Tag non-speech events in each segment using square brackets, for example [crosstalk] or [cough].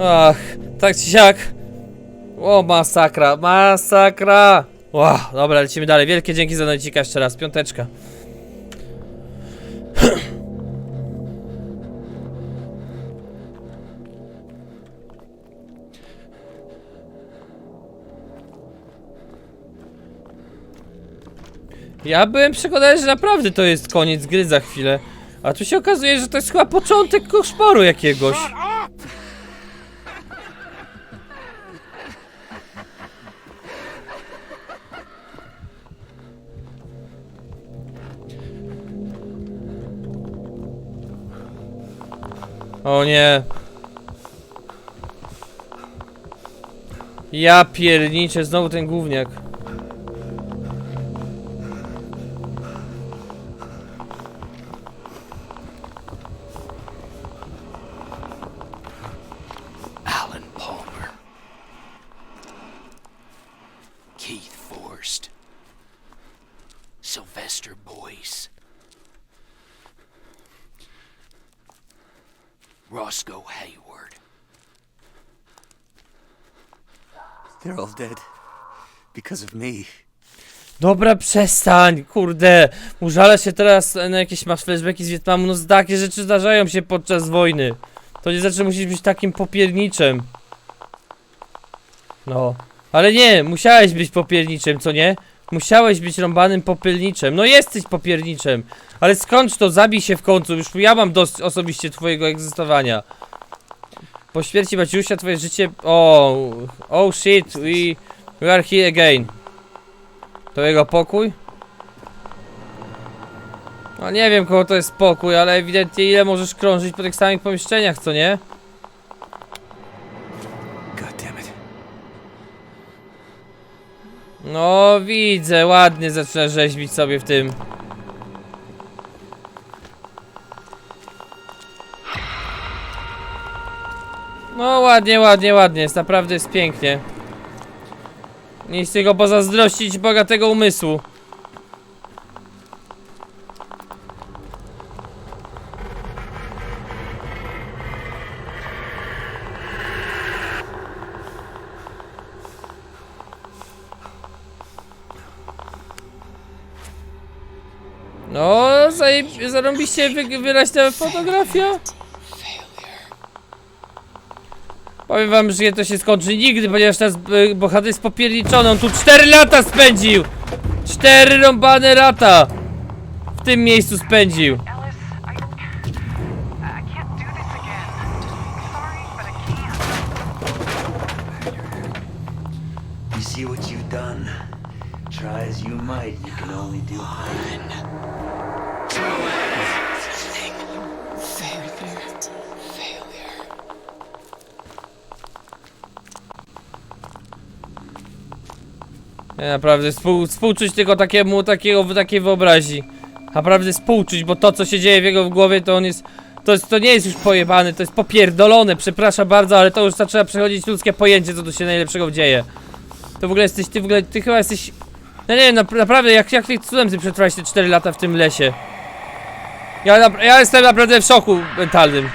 Ach, tak czy siak. O, masakra, masakra. Ło, dobra, lecimy dalej. Wielkie dzięki za nocika jeszcze raz. Piąteczka. Ja byłem przekonany, że naprawdę to jest koniec gry za chwilę. A tu się okazuje, że to jest chyba początek koszmaru jakiegoś. O nie. Ja pierniczę, znowu ten gówniak. Dobra, przestań, kurde. Użalę się teraz na jakieś masz flashbacki z Wietnamu. No takie rzeczy zdarzają się podczas wojny. To nie znaczy, że musisz być takim popierniczym. No. Ale nie, musiałeś być popierniczym, co nie? Musiałeś być rąbanym popierniczym. No jesteś popierniczym. Ale skończ to, zabij się w końcu. Już ja mam dość osobiście twojego egzystowania. Po śmierci Maciusia twoje życie... O, oh shit, we, we are here again. To jego pokój? No nie wiem kogo to jest pokój, ale ewidentnie ile możesz krążyć po tych samych pomieszczeniach, co nie? No widzę, ładnie zaczyna rzeźbić sobie w tym. No ładnie, ładnie, ładnie, jest naprawdę jest pięknie. Nic tylko pozazdrościć bogatego umysłu. No, zarąbiście wy- wyraźna fotografia. Powiem wam, że nie to się skończy nigdy, ponieważ nasz y, bohater jest popierniczony. On tu 4 lata spędził! 4 rąbane lata! W tym miejscu spędził. Ja naprawdę współ, współczuć tylko takiemu, takiego, takiej wyobraźni. Naprawdę współczuć, bo to co się dzieje w jego głowie to on jest... To, jest, to nie jest już pojebane, to jest popierdolone, przepraszam bardzo, ale to już zaczyna przechodzić ludzkie pojęcie, co tu się najlepszego dzieje. To w ogóle jesteś, ty w ogóle, ty chyba jesteś... Ja nie wiem, nap- naprawdę, jak, jak ty cudem ty przetrwałeś te 4 lata w tym lesie? Ja, ja jestem naprawdę w szoku mentalnym.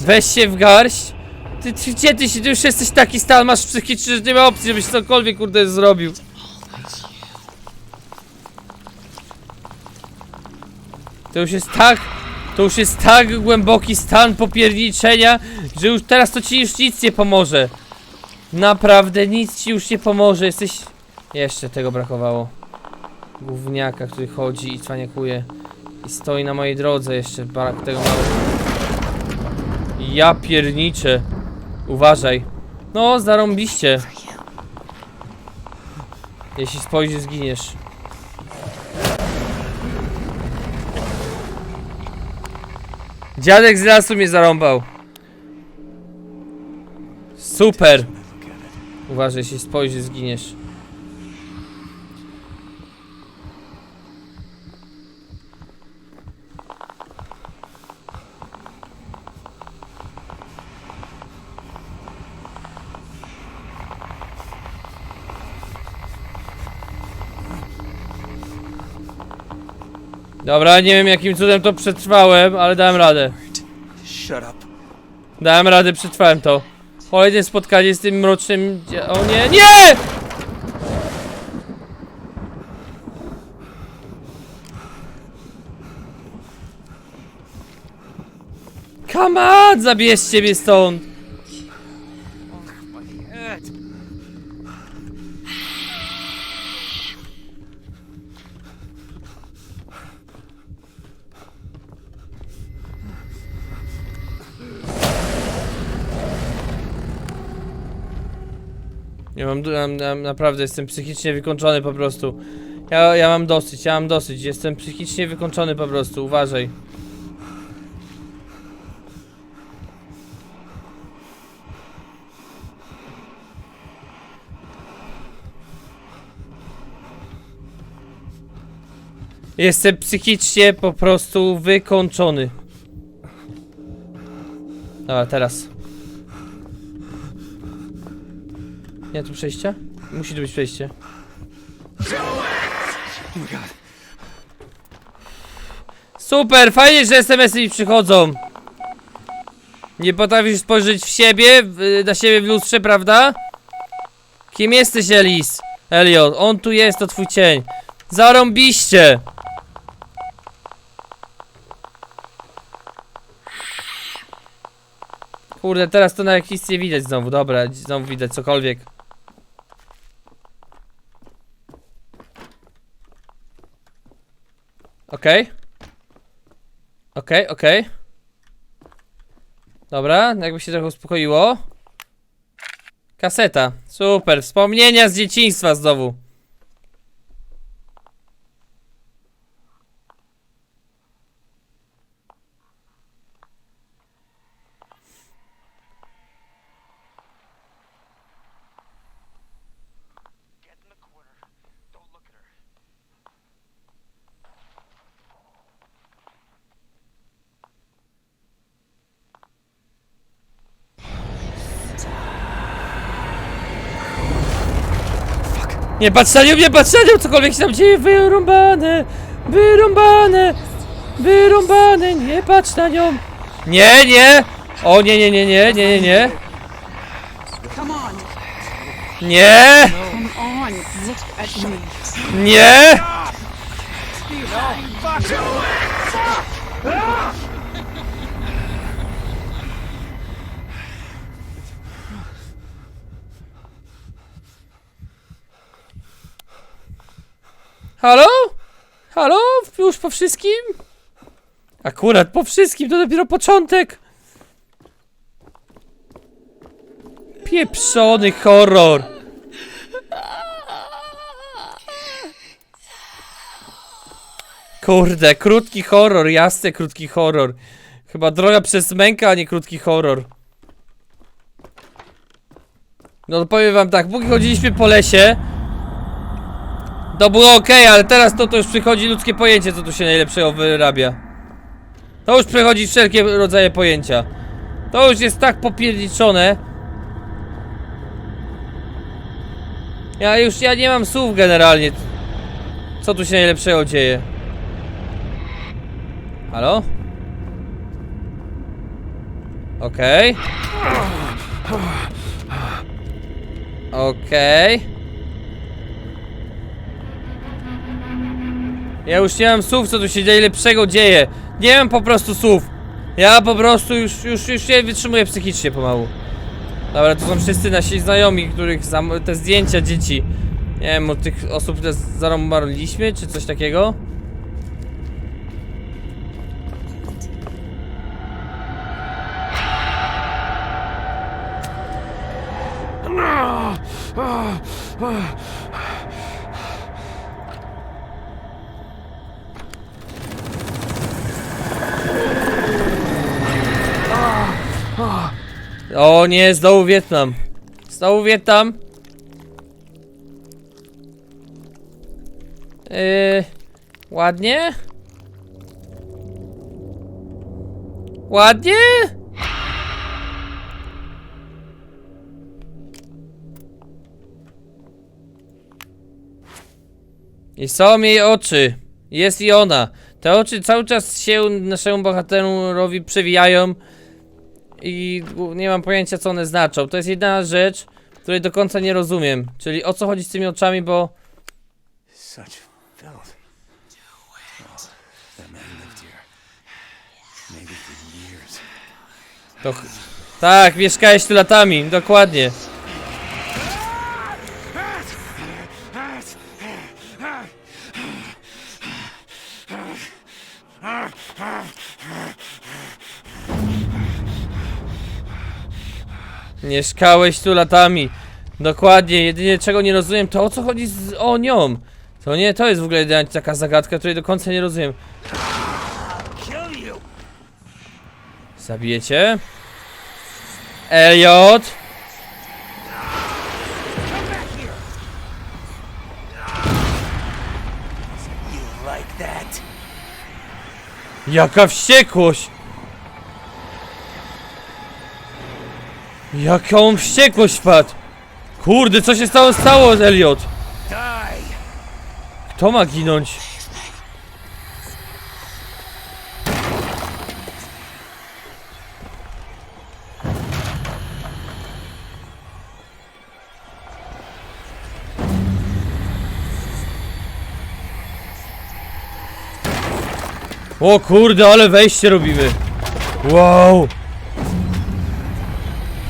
Weź się w garść. Ty, ty gdzie ty się, ty już jesteś taki stan, masz psychiczny, że nie ma opcji, żebyś cokolwiek kurde zrobił. To już jest tak, to już jest tak głęboki stan popierniczenia, że już teraz to ci już nic nie pomoże. Naprawdę nic ci już nie pomoże, jesteś... Jeszcze tego brakowało. Gówniaka, który chodzi i cwaniakuje. I stoi na mojej drodze jeszcze, barak tego małego. Ja pierniczę. Uważaj. No, zarąbiście. Jeśli spojrzysz, zginiesz. Dziadek z lasu mnie zarąbał. Super. Uważaj, jeśli spojrzysz, zginiesz. Dobra, nie wiem jakim cudem to przetrwałem, ale dałem radę. Dałem radę, przetrwałem to. Kolejne spotkanie z tym mrocznym... O nie, nie! Come on, zabierzcie mnie stąd! Mam, mam naprawdę jestem psychicznie wykończony po prostu. Ja, ja mam dosyć, ja mam dosyć, jestem psychicznie wykończony po prostu, uważaj. Jestem psychicznie po prostu wykończony. Dobra, teraz. Nie, tu przejście? Musi tu być przejście. Super, fajnie, że SMS-y mi przychodzą. Nie potrafisz spojrzeć w siebie, na siebie w lustrze, prawda? Kim jesteś, Elis? Elliot, on tu jest, to twój cień. Zarąbiście! Kurde, teraz to na jak nic nie widać znowu, dobra, znowu widać cokolwiek. Okej. Okej, okej. Dobra, jakby się trochę uspokoiło. Kaseta. Super, wspomnienia z dzieciństwa znowu. Nie patrz na nią, nie patrz na nią, cokolwiek się tam dzieje, wyrąbane, wyrąbane, wyrąbane, nie patrz na nią. Nie, nie, o nie, nie, nie, nie, nie, nie, nie, nie, nie. Halo? Halo? Już po wszystkim? Akurat po wszystkim, to dopiero początek. Pieprzony horror. Kurde, krótki horror, jasny krótki horror. Chyba droga przez mękę, a nie krótki horror. No to powiem wam tak, póki chodziliśmy po lesie To było ok, ale teraz to, to już przychodzi ludzkie pojęcie, co tu się najlepszego wyrabia. To już przechodzi wszelkie rodzaje pojęcia. To już jest tak popierniczone. Ja już, ja nie mam słów generalnie Co tu się najlepszego dzieje. Halo? Okej. Okej. Ja już nie mam słów, co tu się dzieje, lepszego dzieje. Nie mam po prostu słów. Ja po prostu już, już, już się wytrzymuję psychicznie pomału. Dobra, to są wszyscy nasi znajomi, których te zdjęcia dzieci. Nie wiem, od tych osób, które zarąbarliśmy, czy coś takiego. O nie, znowu Wietnam. Znowu Wietnam. Yy, ładnie? Ładnie? I są jej oczy. Jest i ona. Te oczy cały czas się naszemu bohaterowi przewijają i nie mam pojęcia co one znaczą. To jest jedna rzecz, której do końca nie rozumiem. Czyli o co chodzi z tymi oczami, bo Such filth. Oh, that man lived here. Maybe for years. to... Tak, mieszkałeś tu latami, dokładnie. Mieszkałeś tu latami. Dokładnie, jedynie czego nie rozumiem to o co chodzi z o nią. To nie, to jest w ogóle taka zagadka, której do końca nie rozumiem. Zabijecie? Elliot! You like Jaka wściekłość! Jaką wściekłość wpadł! Kurde, co się stało stało, Elliot? Die! Kto ma ginąć? O kurde, ale wejście robimy. Wow.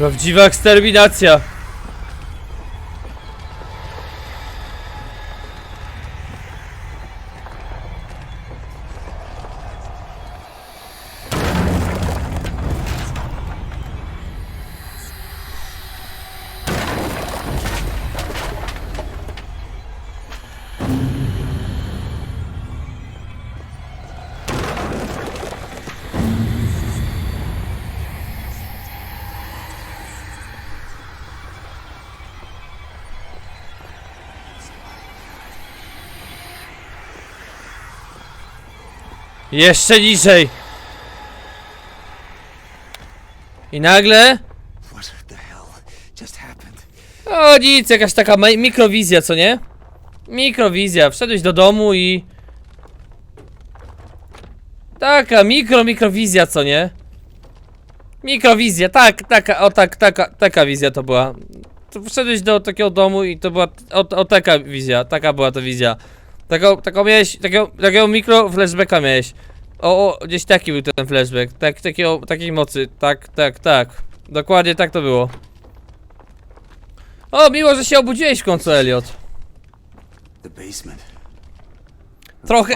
Prawdziwa eksterminacja. Jeszcze niżej. I nagle... O nic, jakaś taka mi- mikrowizja, co nie? Mikrowizja, wszedłeś do domu i... Taka mikro, mikrowizja, co nie? Mikrowizja, tak, taka, o tak, taka, taka wizja to była. Wszedłeś do takiego domu i to była, o, o taka wizja, taka była to wizja. Taką, taką miałeś, takiego, takiego mikro flashbacka miałeś. O, o, gdzieś taki był ten flashback, tak, takiego, takiej mocy, tak, tak, tak. Dokładnie tak to było. O, miło, że się obudziłeś w końcu, Elliot. Trochę-.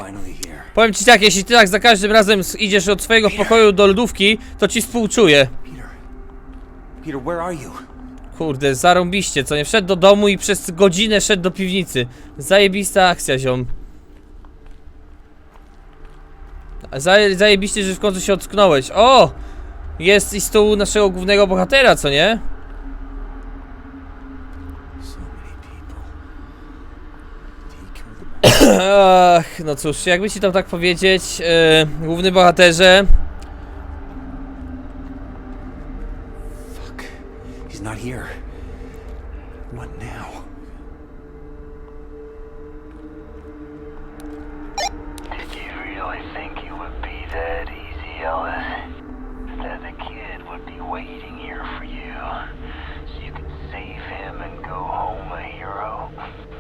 Powiem ci tak, jeśli ty tak za każdym razem idziesz od swojego pokoju do lodówki, to ci współczuję. Peter. Peter, where are you? Kurde, zarąbiście, co nie? Wszedł do domu i przez godzinę szedł do piwnicy. Zajebista akcja, ziom. Zaje, zajebiście, że w końcu się ocknąłeś. O! Jest i stół naszego głównego bohatera, co nie? Ach, no cóż, jakby ci tam tak powiedzieć, e, główny bohaterze, not here. What now? Did you really think it would be that easy, Ellis? That the kid would be waiting here for you, so you could save him and go home a hero?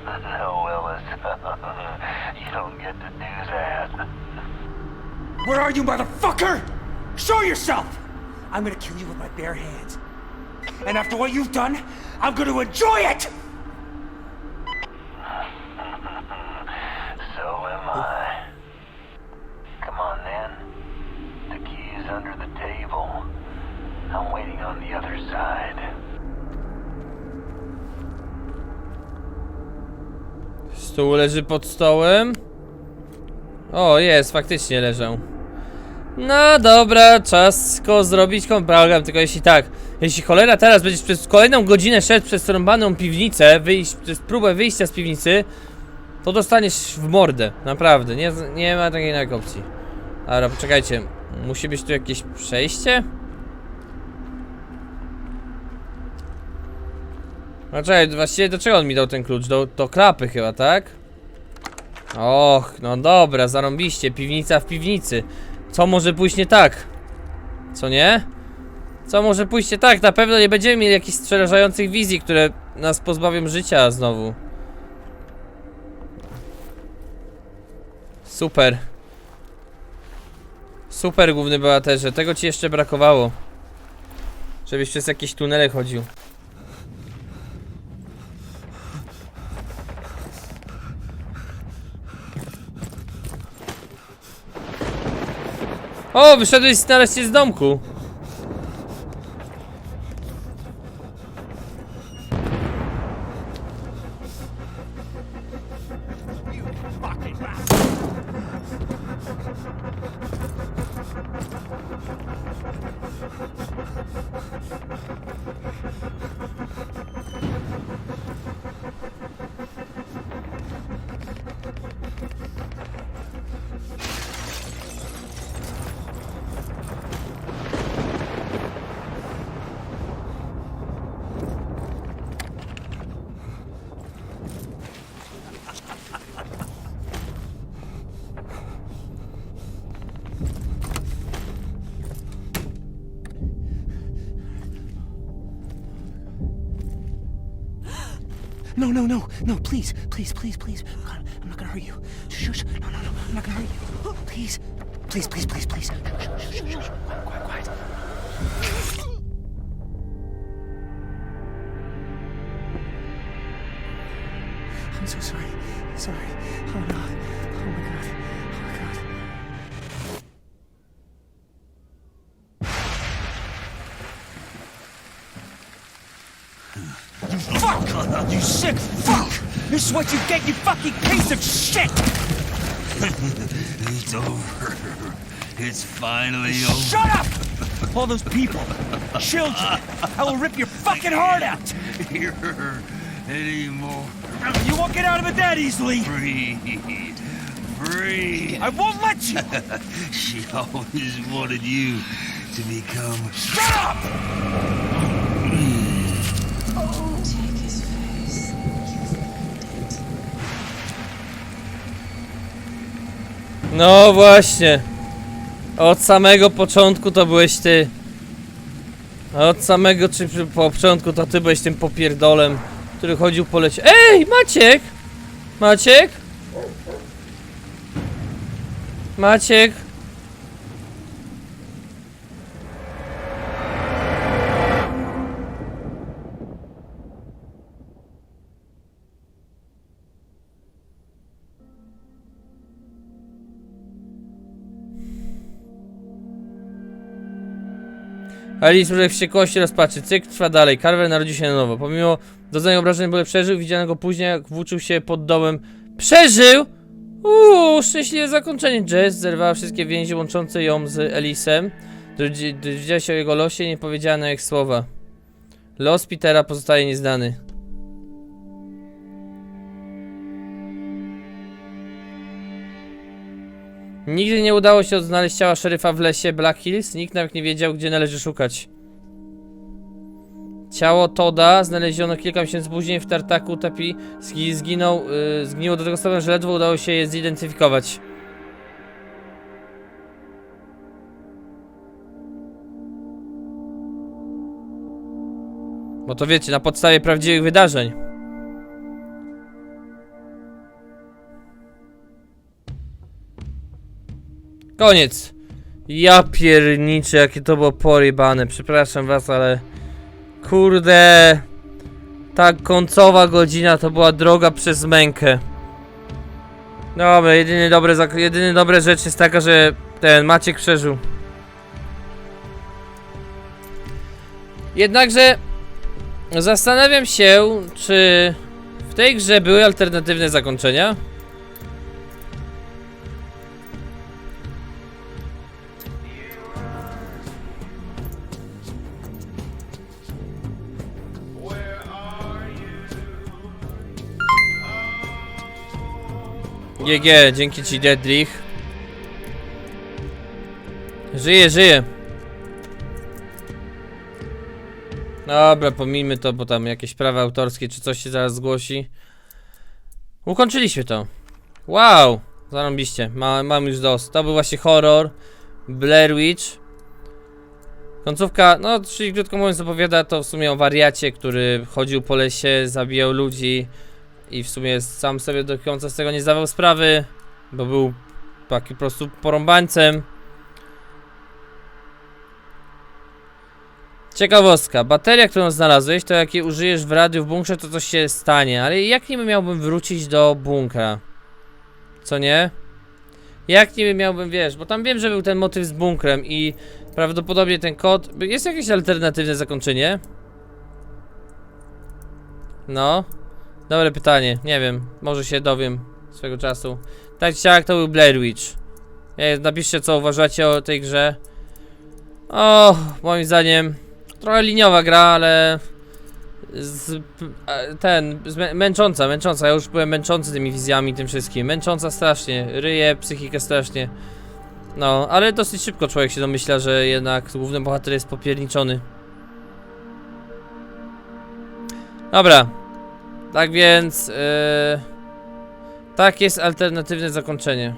No, [laughs] oh, Ellis. [laughs] you don't get to do that. Where are you, motherfucker? Show yourself! I'm gonna kill you with my bare hands. And after what you've done, I'm gonna enjoy it! [laughs] So am I. Come on, then. The key is under the table. I'm waiting on the other side. Stół leży pod stołem. O, jest, faktycznie leżał. No dobra, czas go zrobić program, tylko jeśli tak, jeśli cholera teraz będziesz przez kolejną godzinę szedł przez trąbaną piwnicę, wyjść, przez próbę wyjścia z piwnicy, to dostaniesz w mordę, naprawdę, nie, nie ma takiej innej opcji. Dobra, poczekajcie, musi być tu jakieś przejście? No właściwie do czego on mi dał ten klucz? Do, do klapy chyba, tak? Och, no dobra, zarąbiście, piwnica w piwnicy. Co może pójść nie tak? Co nie? Co może pójść nie tak? Na pewno nie będziemy mieli jakichś przerażających wizji, które nas pozbawią życia znowu. Super. Super, główny bohaterze. Tego ci jeszcze brakowało. Żebyś przez jakieś tunele chodził. O, wyszedłeś nareszcie z domku. No, no, no, no, please, please, please, please. God, I'm not gonna hurt you. Shh. No, no, no, I'm not gonna hurt you. Please, please, please, please, please. Shh, shh, shh, shh. Quiet, quiet, quiet. You fuck! You sick fuck! This is what you get, you fucking piece of shit! [laughs] It's over. It's finally over. Shut up! All those people, children, I will rip your fucking heart out! Here anymore. You won't get out of it that easily! Breathe. Breathe. I won't let you! [laughs] She always wanted you to become. Shut up! No właśnie. Od samego początku to byłeś ty. Od samego czy po początku to ty byłeś tym popierdolem, który chodził po lecie. Ej, Maciek! Maciek? Maciek? Alice w wściekłości rozpaczy. Cykl trwa dalej. Carver narodzi się na nowo. Pomimo doznania obrażeń byle przeżył, widzianego później jak włóczył się pod dołem. Przeżył! Uuu, szczęśliwe zakończenie. Jess zerwała wszystkie więzi łączące ją z Elisem. Dowiedzi- Dowiedziała się o jego losie i nie powiedziała na ich słowa. Los Petera pozostaje nieznany. Nigdy nie udało się odnaleźć ciała szeryfa w lesie Black Hills. Nikt nawet nie wiedział, gdzie należy szukać. Ciało Toda znaleziono kilka miesięcy później w tartaku Tapi zgi- zginął, yy, zgniło do tego stopnia, że ledwo udało się je zidentyfikować. Bo to wiecie, na podstawie prawdziwych wydarzeń. Koniec. Ja pierniczę, jakie to było porybane. Przepraszam was, ale... Kurde... Ta końcowa godzina to była droga przez mękę. Dobra, jedyny dobre, jedyny dobre rzecz jest taka, że ten Maciek przeżył. Jednakże zastanawiam się, czy w tej grze były alternatywne zakończenia. GG, dzięki ci Dedrich. Żyje, żyje. Dobra, pomijmy to, bo tam jakieś prawa autorskie czy coś się zaraz zgłosi. Ukończyliśmy to. Wow! Zarąbiście, Ma, mam już dos. To był właśnie horror. Blair Witch. Końcówka, no czyli krótko mówiąc opowiada to w sumie o wariacie, który chodził po lesie, zabijał ludzi i w sumie sam sobie do końca z tego nie zdawał sprawy, bo był taki po prostu porąbańcem. Ciekawostka, bateria, którą znalazłeś, to jak jej użyjesz w radiu w bunkrze, to coś się stanie, ale jak niby miałbym wrócić do bunkra? Co nie? Jak niby miałbym, wiesz, bo tam wiem, że był ten motyw z bunkrem i prawdopodobnie ten kod... Jest jakieś alternatywne zakończenie? No. Dobre pytanie, nie wiem, może się dowiem swego czasu. Tak czy siak, to był Blair Witch. Nie, napiszcie co uważacie o tej grze. O, moim zdaniem trochę liniowa gra, ale z, a, ten, zmę, męcząca, męcząca, ja już byłem męczący tymi wizjami, tym wszystkim, męcząca strasznie, ryje psychikę strasznie. No, ale dosyć szybko człowiek się domyśla, że jednak główny bohater jest popierniczony. Dobra, tak więc, yy, tak jest alternatywne zakończenie.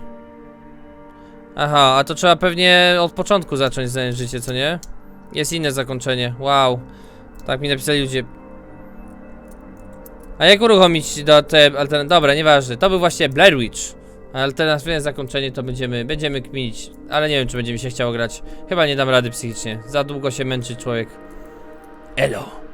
Aha, a to trzeba pewnie od początku zacząć znaleźć życie, co nie? Jest inne zakończenie, wow. Tak mi napisali ludzie. A jak uruchomić do te alternatywne? Dobra, nieważne. To był właśnie Blair Witch. A alternatywne zakończenie to będziemy, będziemy kminić. Ale nie wiem, czy będzie mi się chciało grać. Chyba nie dam rady psychicznie. Za długo się męczy człowiek. Elo.